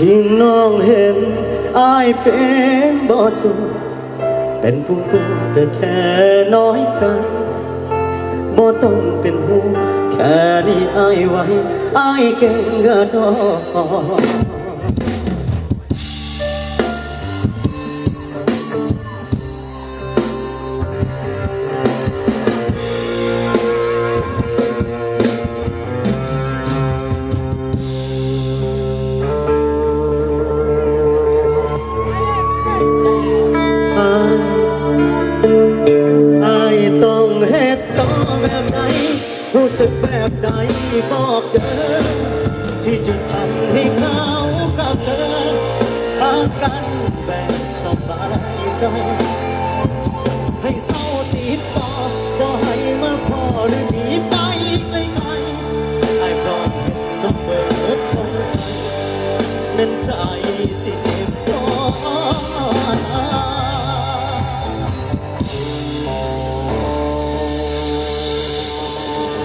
ที่น้องเห็นอายเป็นบ่สุขเป็นผู้ปูแต่แค่น้อยใจบ่ต้องเป็นห่วงแค่นี้อายไว้อายเก่งกะดอก หากันแบบสบายใจให้เศร้าตีปอบก็ให้มาพอหรือหนีไปไกลๆไอ้พร้อมต้องเปิดคนนั้นใจสิเจ็บปวด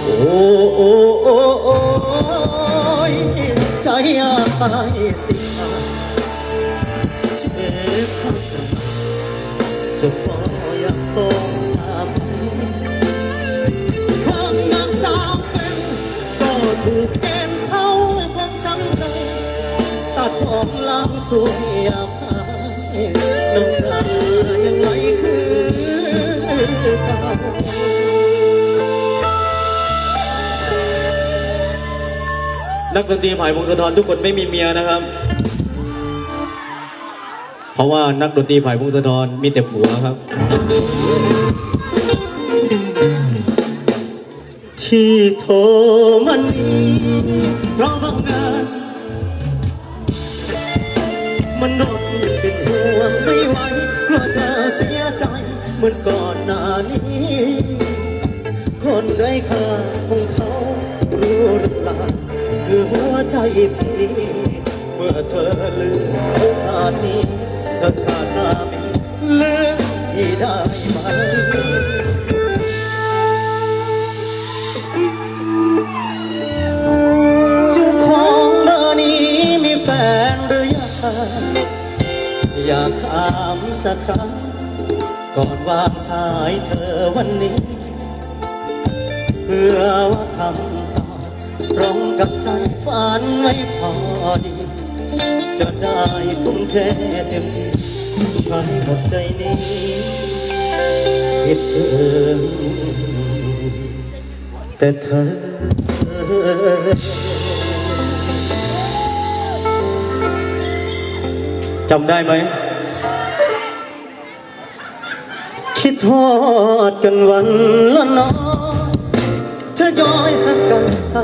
โอ้โอ้โอ้โอ้ยใจอายสิขาดเจ็บข้างในจะพออยากต้องตามความงามสาวเป็นก็ถูกเกณฑ์เข้าของช้ำใจตัดออกล้างสวยอยากหายน้ำตายังไหลคือเก่านักดนตรีฝ่ายวงสะทอนทุกคนไม่มีเมียนะครับเพ ราะว่านักดนตรีฝ่ายวงสะทอนมีแต่ผัวครับ ที่โทรมันนี้เพราะบางงานมันรนเป็นห่วงไม่ไหวกลัวเธอเสียใจเหมือนก่อนหน้านี้ คนไร้ค่าของเขารู้หรือเปล่าคือหัวใจพี่เมื่อเธอลืมชาตินี้ ถ้าชาติหน้ามีลืมพี่ได้ไหมจ้าของเบอร์นี้มีแฟนหรือยังอยากถามสักครั้ง ก่อนวางสายเธอวันนี้ เพื่อว่าคำตอบตรงกับใจฝันไว้พอดี จะได้ทุ่มเทเต็มที่ใช้หมดใจนี้คิดถึงแต่เธอจำได้ไหม คิดฮอดกันวันละน้อยเธอย้อยหักกันให้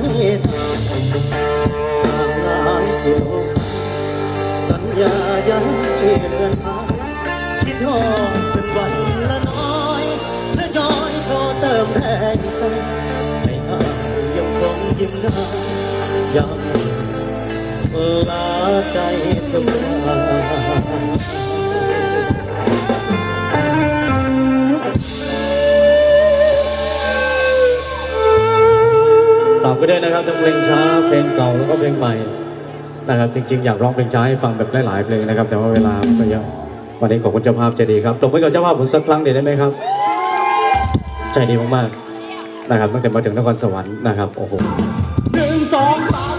สัญญายังเลื่อนหายคิดฮอดกันวันละน้อยเธอย้อยโทรเติมแรงใจให้อายยังคงยิ้มได้ยังลาใจเธอมาตามไปด้นะครับทั้งเพลงช้าเพลงเก่าแล้วก็เพลงใหม่ นะครับจริงๆ อยากร้องเพลงช้าให้ฟังแบบหลายๆเพลงนะครับ แต่ว่าเวลาไม่เยอะวันนี้ขอบคุณเจ้าภาพใจดีครับตบมือกับเจ้าภาพผมสักครั้งเดียวได้ไหมครับ ใจดีมากๆนะครับตั้งแต่มาถึงนครสวรรค์นะครับโอ้โหหนึ่งสองสาม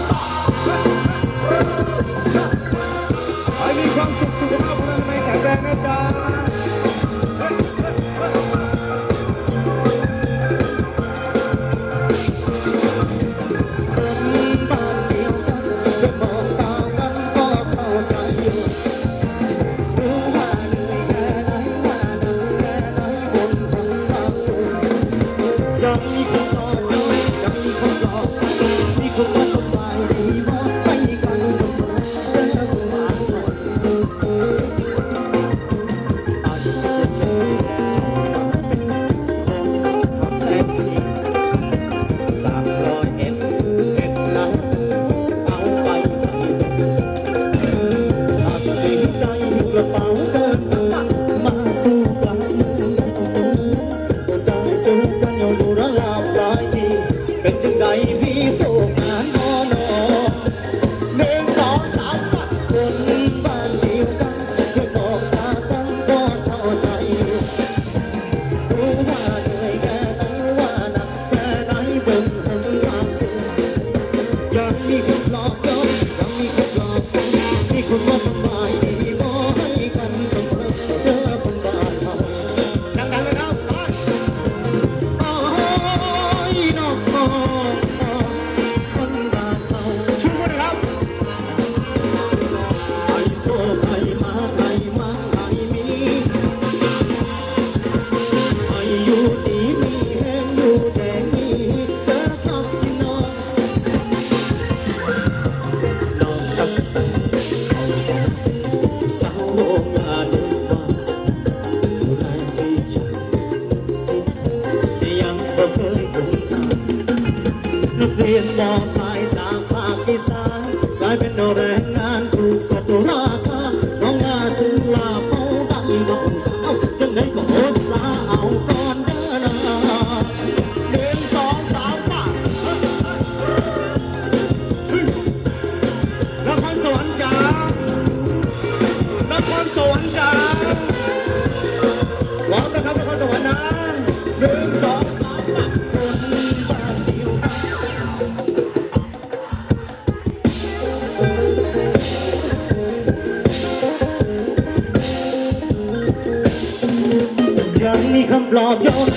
มีคำปลอบโยน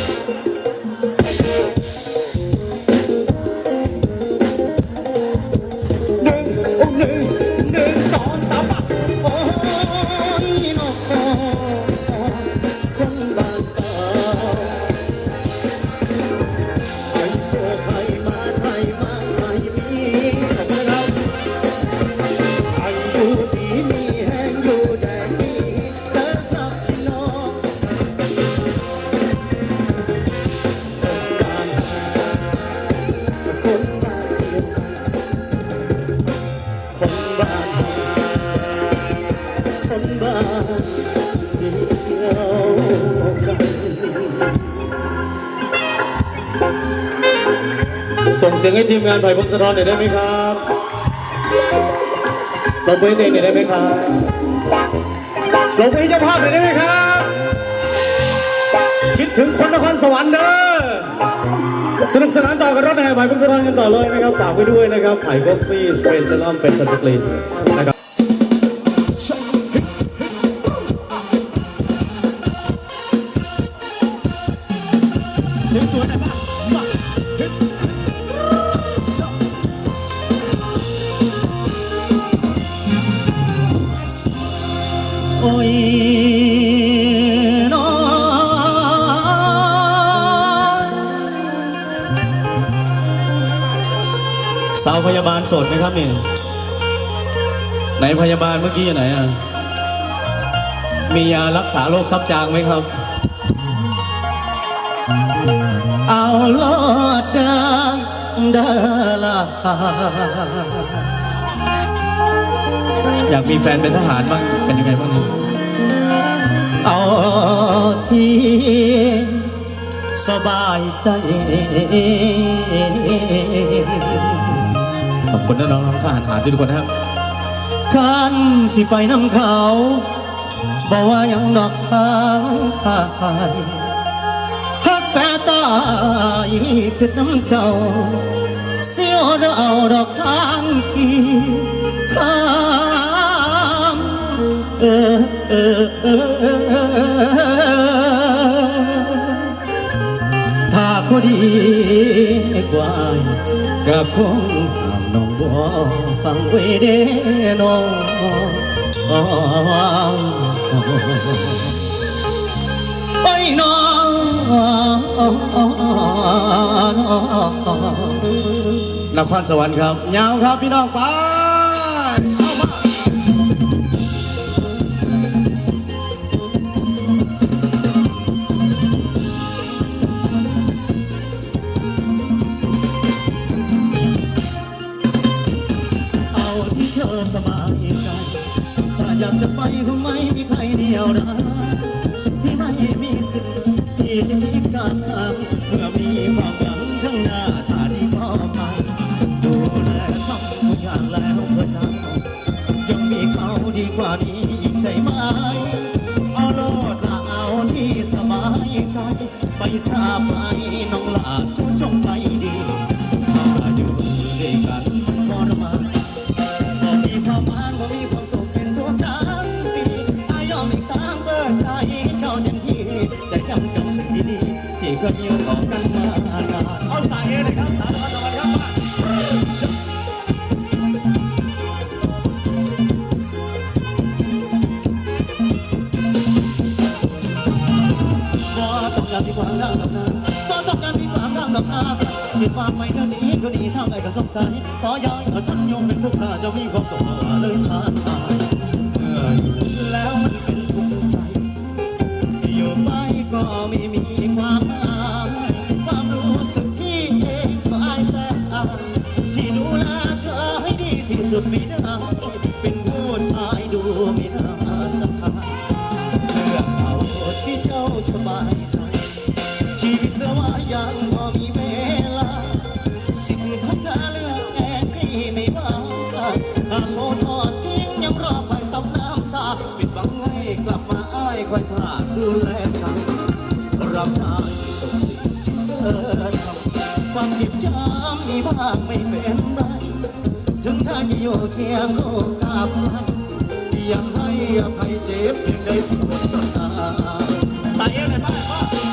หนึ่งโอ้หนึ่งหนึ่งสองสามปะโอ้ยน้องคนบ้านตาไอ้เอไทยมาไทยมาไทยมสี่เราไอ้อยู่ด ส่งเสียงให้ทีมงานไผ่พงศธรหน่อยได้ไหมครับปรบมือให้ตัวเองหน่อยได้ไหมครับปรบมือให้เจ้าภาพหน่อยได้ไหมครับ คิดถึงคนนครสวรรค์เด้อ สนุกสนานต่อกับรถแห่ไผ่พงศธรกันต่อเลยนะครับ ฝากไว้ด้วยนะครับไผ่พกปี้สเปนเซรั่มเป็นสตรีนนะครั สาวพยาบาลสดไหมครับนี่ไหนพยาบาลเมื่อกี้อยู่ไหนอะ มียารักษาโรคซับจางไหมครับ เอาโลดเดินเดินละอยากมีแฟนเป็นทหารบ้างเป็นยังไงบ้างเนี่ยเอาที่สบายใจ ขอบคุณน้องน้องทหารหารทุกคนนะครับขันสิไปน้ำเขาบอกว่ายังดอกทางฮักแปตายคือน้ำเจ้าเสียวดาดอกทางอีข้ามเออเออเออถ้าคนดีกว่าก็คง น้องบ่ฟังไว้เด้น้องโอ้ยน้องนครสวรรค์ครับยาวครับพี่น้องไป ธอสบายใจถ้าอยากจะไปคงไม่มีใครเดียวดายที่ไม่มีสิทธิ์ที่จะทิ้งกันเมื่อมีความหวังข้างหน้าถ้าที่พ่อไปดูแลทำทุกอย่างแล้วเพื่อจ้ายังมีเขาดีกว่านี้อีกใช่ไหมเอาโลดละเอาที่สบายใจไปสาบไป เคยมีต่อกันมานานเอาสายเอเลยครับสายนครสวรรค์ครับมาบ่ต้องการที่ความรักดอกนาบ่ต้องการที่ความรักดอกนาคิดว่าไม่เท่านี้ก็ดีเท่าไร่ก็สงสัยขอย้ายเอาฉันยงเป็นทุกข้าจะมีความสุขเลยทาน สุดไม่ได้เป็นผู้ชายดูไม่น่าสำคัญเลือกเอาที่เจ้าสบายใจ ชีวิตเธอว่ายังพอมีเวลา สิ่งที่เธอเลือกเองพี่ไม่ว่าหากโมทอดทิ้งยังรอคอยซับน้ำตาปิดบังให้กลับมาอ้ายคอยท่าดูแลกันรับใช้ทุกสิ่งที่เธอทำความเจ็บช้ำมีบ้างไม่เป็น ถ้าอจะอยู่เคียงโลกกับมันยังให้อภัยเจ็บเพียงใดสิ่งหนึ่งต่อตาใส่อยป้าง